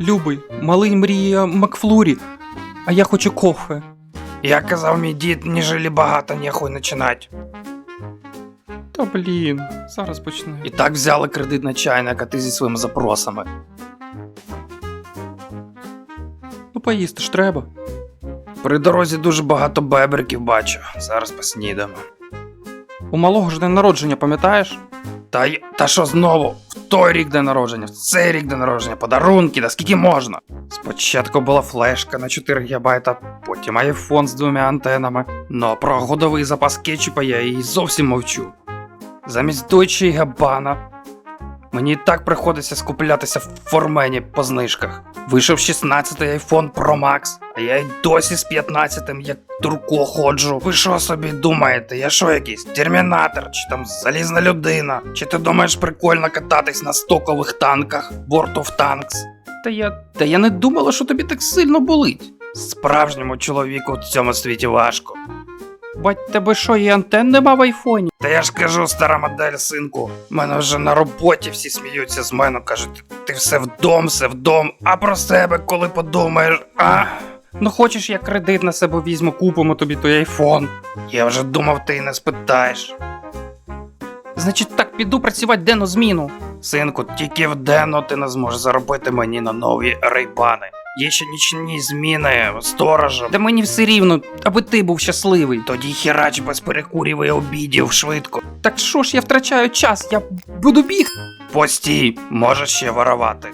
Любий, малий мріє Макфлурі, а я хочу кофе. Я казав мій дід, не жили багато, нехуй починать. Та блін, зараз почне. І так взяли кредит на чайник, а ти зі своїми запросами. Ну поїсти ж треба. При дорозі дуже багато бебриків бачу. Зараз поснідаємо. У малого ж день народження, пам'ятаєш? Та, й- та що знову? Той рік день народження, в цей рік день народження, подарунки, да скільки можна? Спочатку була флешка на 4 ГБ, потім айфон з двома антенами. Но про годовий запас кетчупа я і зовсім мовчу. Замість Deutsche і Габана. Мені і так приходиться скуплятися в формені по знижках. Вийшов 16-й iPhone Pro Max, а я й досі з 15-м як турко ходжу. Ви що собі думаєте? Я що якийсь термінатор, чи там залізна людина? Чи ти думаєш прикольно кататись на стокових танках World of Tanks? Та я. Та я не думала, що тобі так сильно болить. Справжньому чоловіку в цьому світі важко. Бать, тебе що, і антен нема в айфоні? Та я ж кажу, стара модель, синку. Мене вже на роботі всі сміються з мене, кажуть, ти все вдом, все вдом, а про себе коли подумаєш, а? Ну хочеш, я кредит на себе візьму, купимо тобі той айфон. Я вже думав, ти не спитаєш. Значить, так піду працювати денну зміну. Синку, тільки вденно ти не зможеш заробити мені на нові рейбани. Є ще нічні зміни, сторожем. Та мені все рівно, аби ти був щасливий. Тоді хірач без перекурів і обідів швидко. Так що ж я втрачаю час, я буду бігти. Постій, можеш ще воровати.